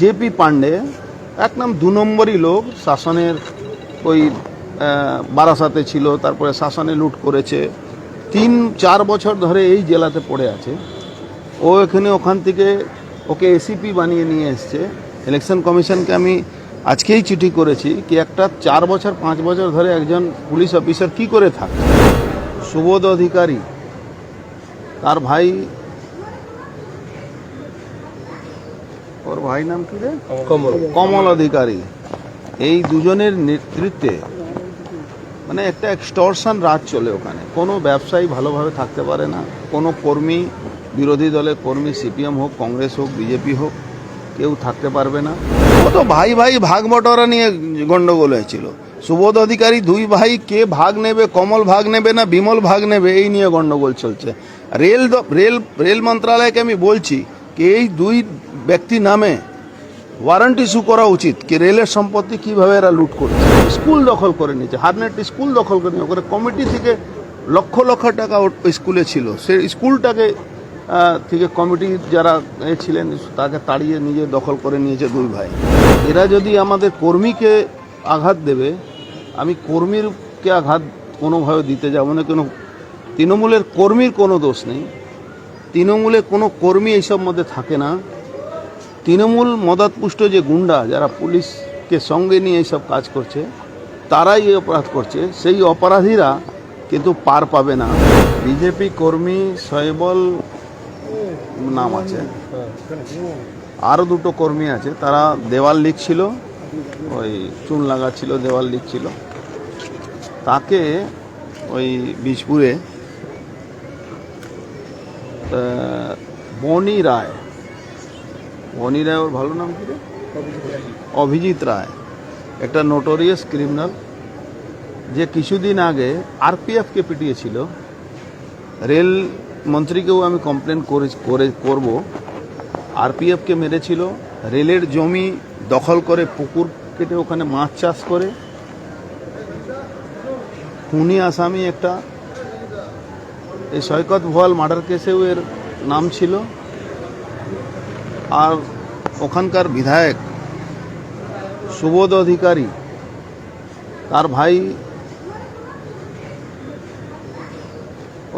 JP Pandey, এক নাম দু নম্বরই লোক, শাসনের ওই বারাসাতে ছিল, তারপরে শাসনে লুট করেছে। তিন, চার বছর ধরে এই জেলাতে পড়ে আছে। ও এখানে ওখান থেকে ওকে এসিপি বানিয়ে নিয়ে এসছে। ইলেকশন কমিশনকে আমি আজকেই চিঠি করেছি কি একটা চার বছর, পাঁচ বছর ধরে একজন পুলিশ অফিসার কি করে থাকে? সুবোধ অধিকারী, তার ভাই ভাই নাম কি রে? কমল। কমল অধিকারী। এই দুজনের নেতৃত্বে মানে একটা এক্সটর্শন রাজ চলে ওখানে। কোনো ব্যবসায়ী ভালোভাবে থাকতে পারে না। কোনো কর্মী বিরোধী দলের কর্মী সিপিএম হোক কংগ্রেস হোক বিজেপি হোক কেউ থাকতে পারবে না। ও তো ভাই ভাই ভাগ বটরা নিয়ে গন্ডগোল হয়েছিল। সুবোধ অধিকারী দুই ভাই কে ভাগ নেবে কমল ভাগ নেবে না বিমল ভাগ নেবে এই নিয়ে গন্ডগোল চলছে। রেল রেল রেল মন্ত্রণালয়কে আমি বলছি এই দুই ব্যক্তি নামে ওয়ারেন্ট ইস্যু করা উচিত কি রেলের সম্পত্তি কীভাবে এরা লুট করছে স্কুল দখল করে নিয়েছে হারনেট স্কুল দখল করে নিয়ে কমিটি থেকে লক্ষ লক্ষ টাকা স্কুলে ছিল সে স্কুলটাকে থেকে কমিটি যারা ছিলেন তাকে তাড়িয়ে নিজে দখল করে নিয়েছে দুই ভাই এরা যদি আমাদের কর্মীকে আঘাত দেবে আমি কর্মীরকে আঘাত কোনোভাবে দিতে যাব না কোনো তৃণমূলের কর্মীর কোনো দোষ নেই তৃণমূলে কোনো কর্মী এইসব মধ্যে থাকে না। তৃণমূল মদতপুষ্ট যে গুন্ডা যারা পুলিশকে সঙ্গে নিয়ে এইসব কাজ করছে, তারাই এই অপরাধ করছে। সেই অপরাধীরা কিন্তু পার পাবে না। বিজেপি কর্মী শৈবল নাম আছে। আরও দুটো কর্মী আছে। তারা দেওয়াল লিখছিল, ওই চুন লাগাচ্ছিল, দেওয়াল লিখছিল। তাকে ওই বীজপুরে বনি রায়। বনি রায় ওর ভালো নাম কি অভিজিৎ রায়। একটা নোটোরিয়াস ক্রিমিনাল যে কিছুদিন আগে আরপিএফকে পিটিয়েছিল। রেল মন্ত্রীকেও আমি কমপ্লেন করে করে, করব। আরপিএফকে মেরেছিল। রেলের জমি দখল করে পুকুর কেটে ওখানে মাছ চাষ করে। খুনি আসামি একটা। এই সৈকত ভোয়াল মার্ডার কেসেও এর নাম ছিল। আর ওখানকার বিধায়ক সুবোধ অধিকারী তার ভাই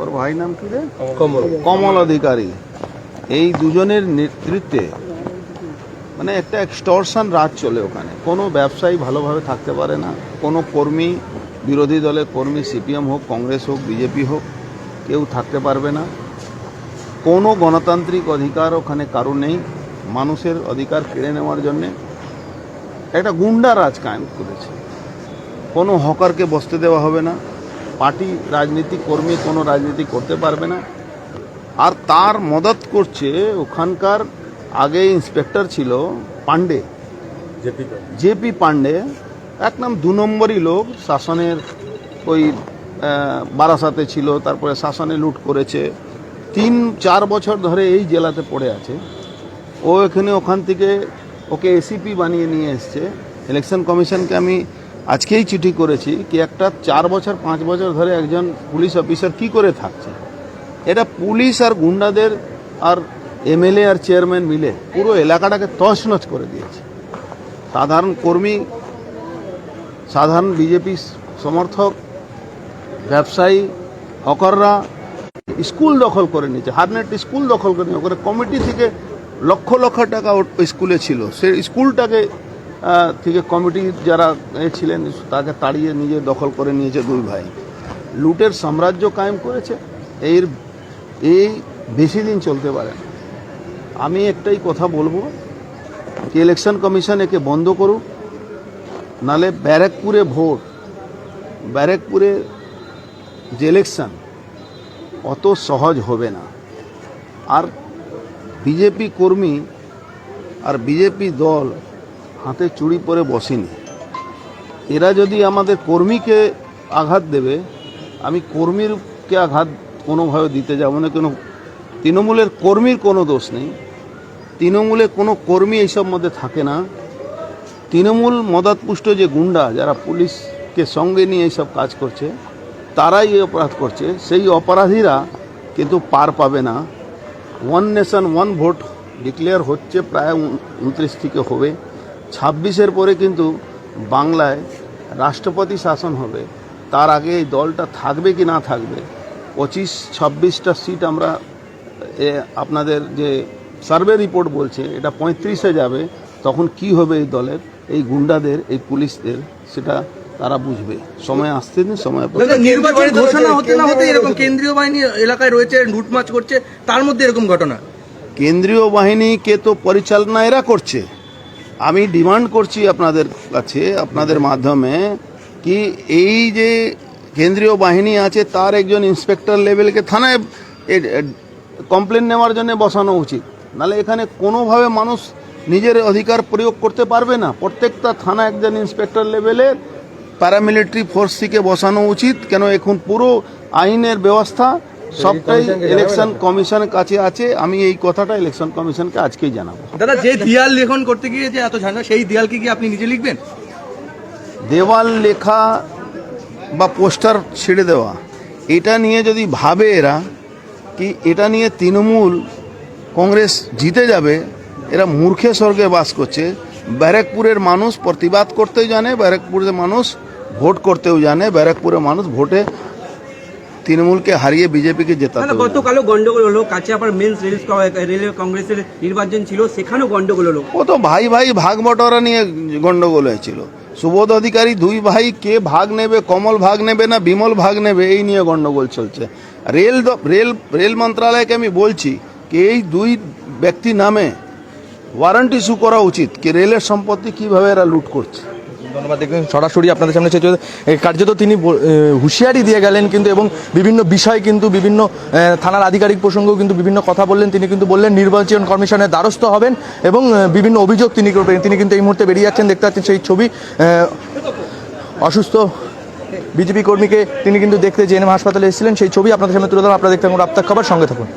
ওর ভাই নাম কি রে? কমল। অধিকারী। এই দুজনের নেতৃত্বে মানে একটা এক্সটর্শন রাজ চলে ওখানে। কোনো ব্যবসায়ী ভালোভাবে থাকতে পারে না। কোনো কর্মী বিরোধী দলের কর্মী সিপিএম হোক কংগ্রেস হোক বিজেপি হোক কেউ থাকতে পারবে না। কোনো গণতান্ত্রিক অধিকার ওখানে কারও নেই। মানুষের অধিকার কেড়ে নেওয়ার জন্যে একটা গুন্ডা রাজ কায়েম করেছে। কোনো হকারকে বসতে দেওয়া হবে না। পার্টি রাজনীতি কর্মী কোনো রাজনীতি করতে পারবে না। আর তার মদত করছে ওখানকার আগে ইন্সপেক্টর ছিল পান্ডে জেপি পান্ডে এক নাম দু নম্বরই লোক শাসনের ওই বারাসাতে ছিল, তারপরে শাসনে লুট করেছে। তিন, চার বছর ধরে এই জেলাতে পড়ে আছে। ও এখানে ওখান থেকে ওকে এসিপি বানিয়ে নিয়ে এসছে। ইলেকশন কমিশনকে আমি আজকেই চিঠি করেছি কি একটা চার বছর, পাঁচ বছর ধরে একজন পুলিশ অফিসার কি করে থাকছে? এটা পুলিশ আর গুন্ডাদের আর এমএলএ আর চেয়ারম্যান মিলে পুরো এলাকাটাকে তছনছ করে দিয়েছে। সাধারণ কর্মী, সাধারণ বিজেপি সমর্থক ব্যবসায়ী, হকাররা স্কুল দখল করে নিয়েছে। হারনেট স্কুল দখল করে নিয়ে কমিটি থেকে লক্ষ লক্ষ টাকা স্কুলে ছিল। সে স্কুলটাকে থেকে কমিটি যারা ছিলেন, তাকে তাড়িয়ে নিজে দখল করে নিয়েছে দুই ভাই। লুটের সাম্রাজ্য কায়েম করেছে। এর এই বেশি দিন চলতে পারে আমি একটাই কথা বলব কি ইলেকশন কমিশন একে বন্ধ করুক, নালে ব্যারাকপুরে ভোট। ব্যারাকপুরে যে ইলেকশন অত সহজ হবে না। আর বিজেপি কর্মী আর বিজেপি দল হাতে চুড়ি পরে বসেনি। এরা যদি আমাদের কর্মীকে আঘাত দেবে, আমি কর্মীরকে আঘাত কোনোভাবে দিতে যাব না, কোনো তৃণমূলের কর্মীর কোনো দোষ নেই। তৃণমূলে কোনো কর্মী এইসব মধ্যে থাকে না। তৃণমূল মদাতপুষ্ট যে গুন্ডা যারা পুলিশকে সঙ্গে নিয়ে এইসব কাজ করছে তারাই এই অপরাধ করছে। সেই অপরাধীরা কিন্তু পার পাবে না। One nation one vote declare হচ্ছে প্রায় উনত্রিশ থেকে হবে। ছাব্বিশের পরে কিন্তু বাংলায় রাষ্ট্রপতি শাসন হবে। তার আগে এই দলটা থাকবে কি না থাকবে? পঁচিশ ছাব্বিশটা সিট আমরা এ, আপনাদের যে সার্ভে রিপোর্ট বলছে এটা পঁয়ত্রিশে যাবে। তখন কি হবে এই দলের? এই গুন্ডাদের এই পুলিশদের সেটা তারা বুঝবে। সময় আসতে দিন সময় নির্বাচন ঘোষণা হতে না হতে এরকম কেন্দ্রীয় বাহিনী এলাকায় রয়েছে লুটমাচ করছে তার মধ্যে এরকম ঘটনা। কেন্দ্রীয় বাহিনীকে তো পরিচালনা এরা করছে। আমি ডিমান্ড করছি আপনাদের কাছে আপনাদের মাধ্যমে কি এই যে কেন্দ্রীয় বাহিনী আছে তার একজন ইন্সপেক্টর লেভেলকে থানায় কমপ্লেন নেওয়ার জন্য বসানো উচিত। নালে এখানে কোনোভাবে মানুষ নিজের অধিকার প্রয়োগ করতে পারবে না। প্রত্যেকটা থানা একজন ইন্সপেক্টর লেভেলের প্যারামিলিটারি ফোর্স থেকে বসানো উচিত কেন এখন পুরো আইনের ব্যবস্থা সবটাই ইলেকশন কমিশনের কাছে আছে আমি এই কথাটা ইলেকশন কমিশনকে আজকেই জানাব। দাদা যে দিয়াল লেখন করতে গিয়ে যে এত ঝান্ডা সেই দিয়ালকে কি আপনি নিজে লিখবেন? দেওয়াল লেখা বা পোস্টার ছেড়ে দেওয়া এটা নিয়ে যদি ভাবে এরা কি এটা নিয়ে তৃণমূল কংগ্রেস জিতে যাবে এরা মূর্খে স্বর্গে বাস করছে ব্যারাকপুরের মানুষ প্রতিবাদ করতেও জানে ব্যারাকপুরের মানুষ ভোট করতেও জানে ব্যারাকপুরের মানুষ ভোটে তৃণমূলকে হারিয়ে বিজেপিকে জেতাতে গতকালও গন্ডগোল হলো কাছে আবার মেন্স রেল কংগ্রেসের নির্বাচন ছিল সেখানেও গন্ডগোল হলো। ও তো ভাই ভাই ভাগ বটরা নিয়ে গন্ডগোল হয়েছিল। সুবোধ অধিকারী দুই ভাই কে ভাগ নেবে কমল ভাগ নেবে না বিমল ভাগ নেবে এই নিয়ে গন্ডগোল চলছে। রেল রেল রেল মন্ত্রণালয়কে আমি বলছি কি এই দুই ব্যক্তি নামে ওয়ারেন্ট ইস্যু করা উচিত কি রেলের সম্পত্তি কীভাবে এরা লুট করছে? ধন্যবাদ দেখবেন সরাসরি আপনাদের সামনে চেয়ে কার্যত তিনি হুঁশিয়ারি দিয়ে গেলেন কিন্তু এবং বিভিন্ন বিষয় কিন্তু বিভিন্ন থানার আধিকারিক প্রসঙ্গেও কিন্তু বিভিন্ন কথা বললেন। তিনি কিন্তু বললেন, নির্বাচন কমিশনের দ্বারস্থ হবেন এবং বিভিন্ন অভিযোগ তিনি করবেন। তিনি কিন্তু এই মুহূর্তে বেরিয়ে যাচ্ছেন, দেখতে পাচ্ছেন সেই ছবি। অসুস্থ বিজেপি কর্মীকে তিনি কিন্তু দেখতে জেএনএম হাসপাতালে এসেছিলেন, সেই ছবি আপনাদের সামনে তুলে ধরুন আপনারা দেখতে থাকুন আপনার খবর, সঙ্গে থাকুন।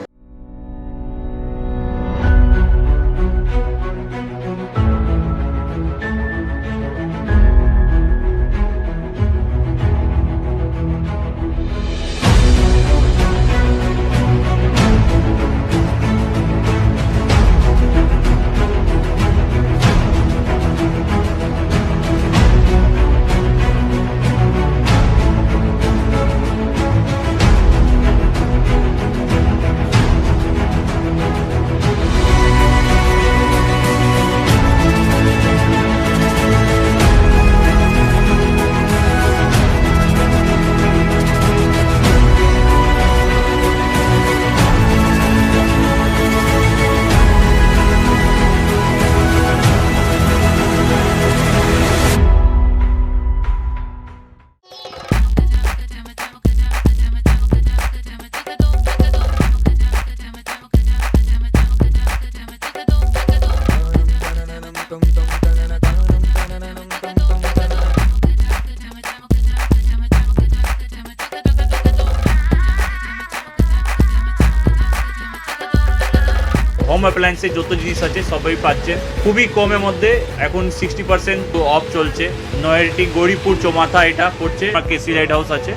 হোম অ্যাপ্লায়েন্সের যত জিনিস আছে, সবই পাচ্ছেন খুবই কমের মধ্যে এখন সিক্সটি পার্সেন্ট অফ চলছে। নয়ারটি গৌরীপুর চৌমাথা এটা পড়ছে কেসি লাইট হাউস আছে।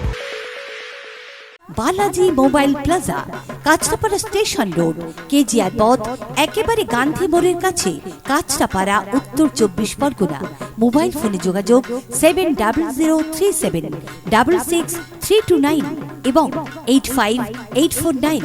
Balaji mobile plaza, Kanchrapara station road, KGR পথ, একেবারে গান্ধী মোড়ের কাছে, কাঁচরাপাড়া, উত্তর চব্বিশ পরগনা। মোবাইল ফোনে যোগাযোগ seven double zero three seven double six three two nine এবং eight five eight four nine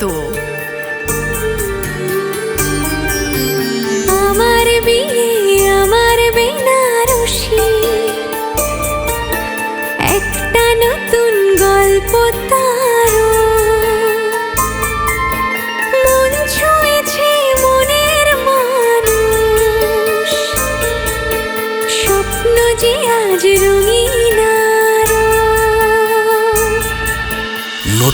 তো। আমার বিয়ে, আমার বেনারসি। একটা নতুন গল্প তার মন মনের স্বপ্ন যে আজ রঙিন